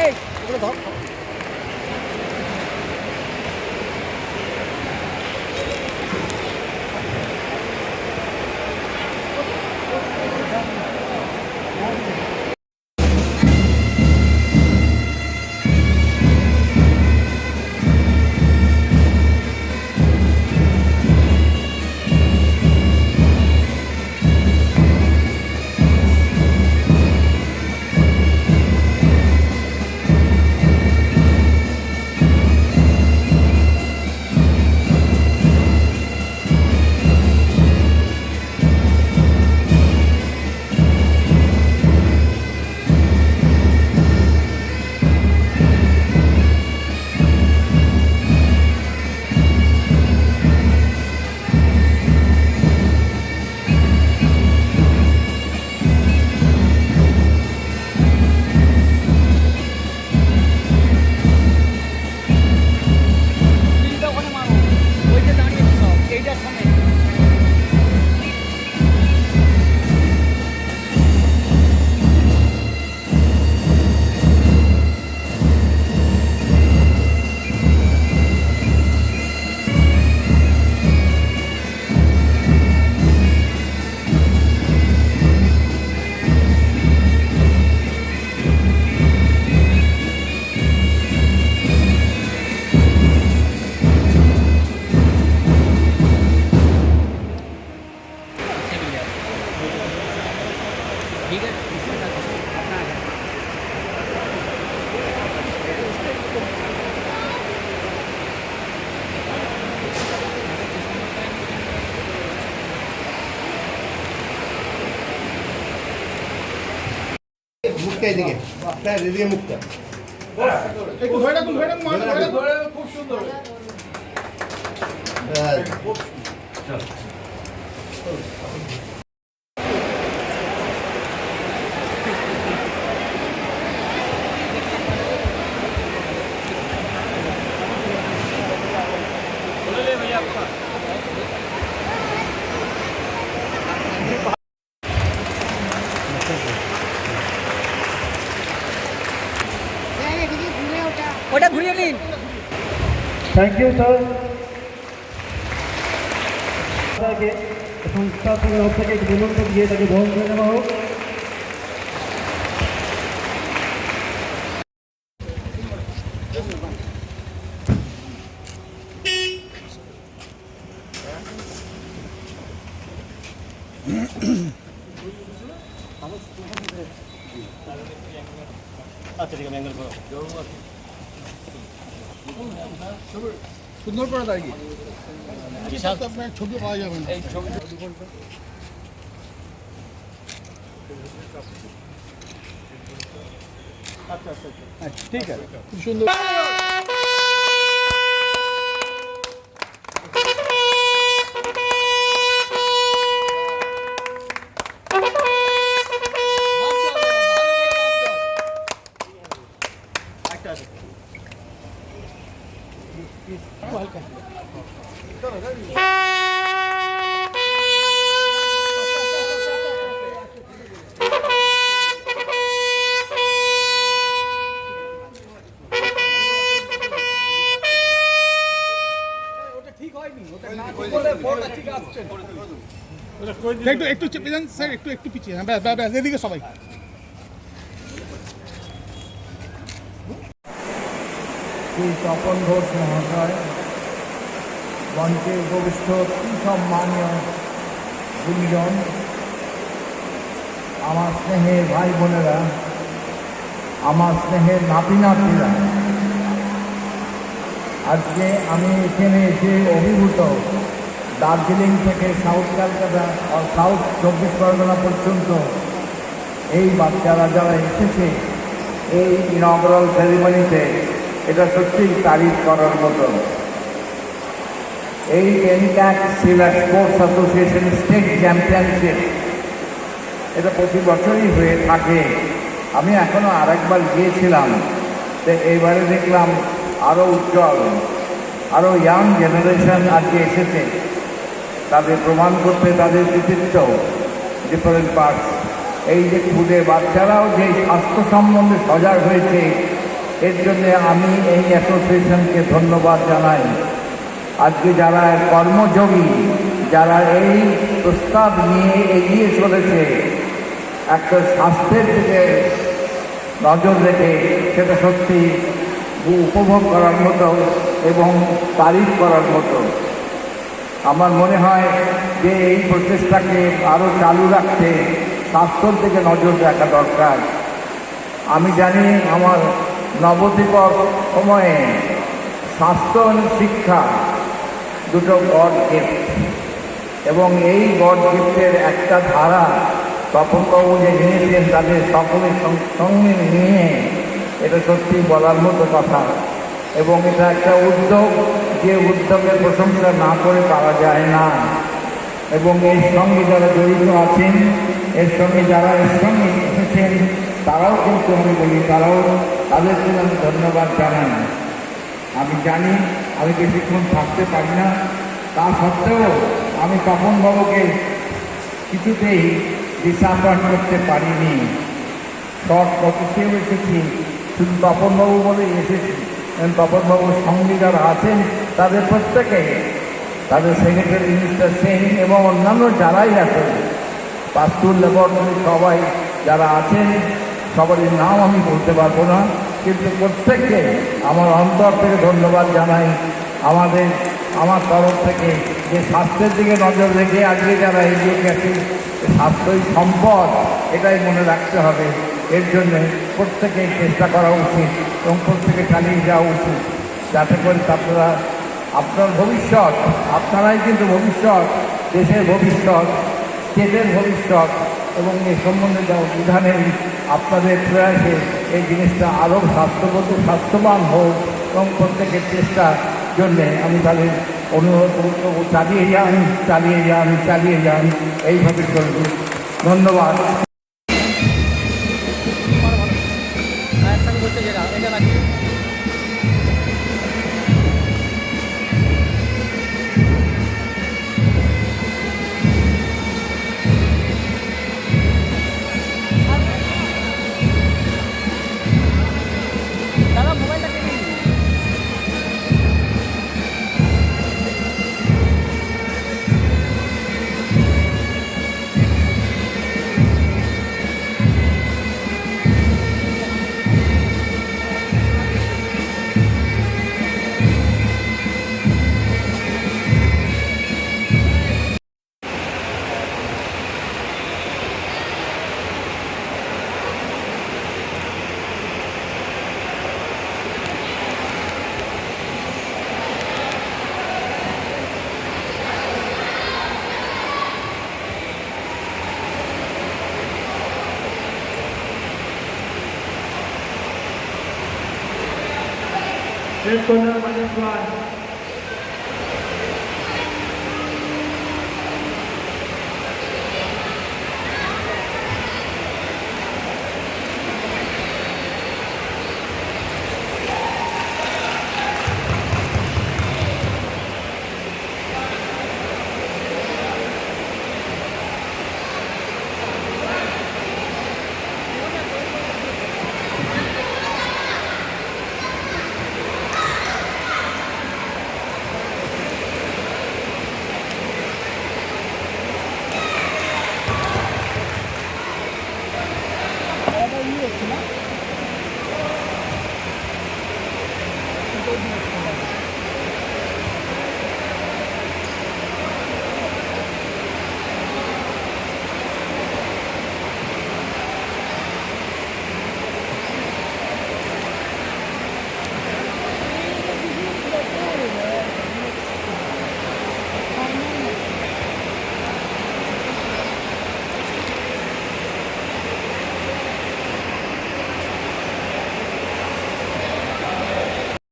এই ওগুলো ধর। মুখটা এদিকে। স্যার এদিকে রাখুন খুব সুন্দর থ্যাংক ইউ স্যার তাকে সংস্থা তরফ থেকে একটি নিমন্ত্রণ দিয়ে তাকে গ্রহণ করে নেওয়া হোক। সুন্দর করে দাঁড়িয়ে আপনার ছবি পাওয়া যাবে না। ঠিক আছে। খুব সুন্দর। একটু একটু চেপে যান স্যার, একটু একটু পিছিয়ে হ্যাঁ ব্যাস ব্যাস এদিকে সবাই। শ্রী তপন ঘোষ মহাশয় মঞ্চে উপবিষ্ট সম্মানীয় গুণীজন আমার স্নেহের ভাই বোনেরা, আমার স্নেহের নাতি নাতিরা আজকে আমি এখানে এসে অভিভূত দার্জিলিং থেকে সাউথ ক্যালকাটা সাউথ চব্বিশ পরগনা পর্যন্ত এই বাচ্চারা যারা এসেছে এই ইনগ্রাল সেরিমনিতে এটা সত্যিই তারিফ করার মতো। এই এনক্যাক সিলা স্পোর্টস অ্যাসোসিয়েশন স্টেট চ্যাম্পিয়নশিপ এটা প্রতি বছরই হয়ে থাকে। আমি এখনও আরেকবার গিয়েছিলাম। তো এইবারে দেখলাম আরও উজ্জ্বল আরও ইয়াং জেনারেশন আজকে এসেছে। তাদের প্রমাণ করতে তাদের কৃতিত্ব ডিফারেন্ট পার্টস এই যে খুদে বাচ্চারাও যে স্বাস্থ্য সম্বন্ধে সজাগ হয়েছে, এর জন্য আমি এই অ্যাসোসিয়েশনকে ধন্যবাদ জানাই। আজকে যারা কর্মযোগী, যারা এই প্রস্তাব নিয়ে এগিয়ে চলেছে, একটা স্বাস্থ্যের দিকে নজর রেখে সেটা সত্যি উপভোগ করার মতো এবং তারিফ করার মতো। আমার মনে হয় যে এই প্রচেষ্টাকে আরও চালু রাখতে স্বাস্থ্যর দিকে নজর রাখা দরকার। আমি জানি আমার নবদ্বীপক সময়ে স্বাস্থ্য শিক্ষা দুটো গড গিফট এবং এই গড গিফটের একটা ধারা তখন তপনবাবু যে নিয়েছেন তাদের সকলের সঙ্গে নিয়ে এটা সত্যি বলার মতো কথা। এবং এটা একটা উদ্যোগ যে উদ্যোগের প্রশংসা না করে পাওয়া যায় না। এবং এর সঙ্গে যারা জড়িত আছেন, এর সঙ্গে যারা এর সঙ্গে এসেছেন, তারাও কিন্তু আমি বলি, তারাও তাদেরকে আমি ধন্যবাদ জানাই। আমি জানি আমি বেশিক্ষণ থাকতে পারি না, তা সত্ত্বেও আমি তপনবাবুকে কিছুতেই ডিসঅ্যাপয়েন্ট করতে পারিনি। শর্ট নোটিশেও এসেছি, শুধু তপনবাবু বলে এসেছি। তপনবাবুর সঙ্গে যারা আছেন তাদের প্রত্যেকে, তাদের সেক্রেটারি মিনিস্টার সেন এবং অন্যান্য যারাই আছেন, পাস্তুর ল্যাবরেটরি সবাই যারা আছেন, সবারই নাম আমি বলতে পারব না, কিন্তু প্রত্যেককে আমার অন্তর থেকে ধন্যবাদ জানাই। আমাদের, আমার তরফ থেকে যে স্বাস্থ্যের দিকে নজর রেখে আজকে যারা এগিয়ে গেছে স্বাস্থ্যই সম্পদ, এটাই মনে রাখতে হবে। এর জন্য প্রত্যেকেই চেষ্টা করা উচিত এবং প্রত্যেকে চালিয়ে যাওয়া উচিত। যাতে করে আপনারা আপনার ভবিষ্যৎ, আপনারাই কিন্তু ভবিষ্যৎ, দেশের ভবিষ্যৎ স্টেটের ভবিষ্যৎ এবং এই সম্বন্ধে যা বিধানে আপনাদের প্রয়াসে এই জিনিসটা আরও স্বাস্থ্যগত, স্বাস্থ্যবান হোক এবং প্রত্যেকের চেষ্টার জন্যে আমি তাদের অনুরোধ চালিয়ে যান চালিয়ে যান চালিয়ে যান, এইভাবে চলবে। ধন্যবাদ। Anthony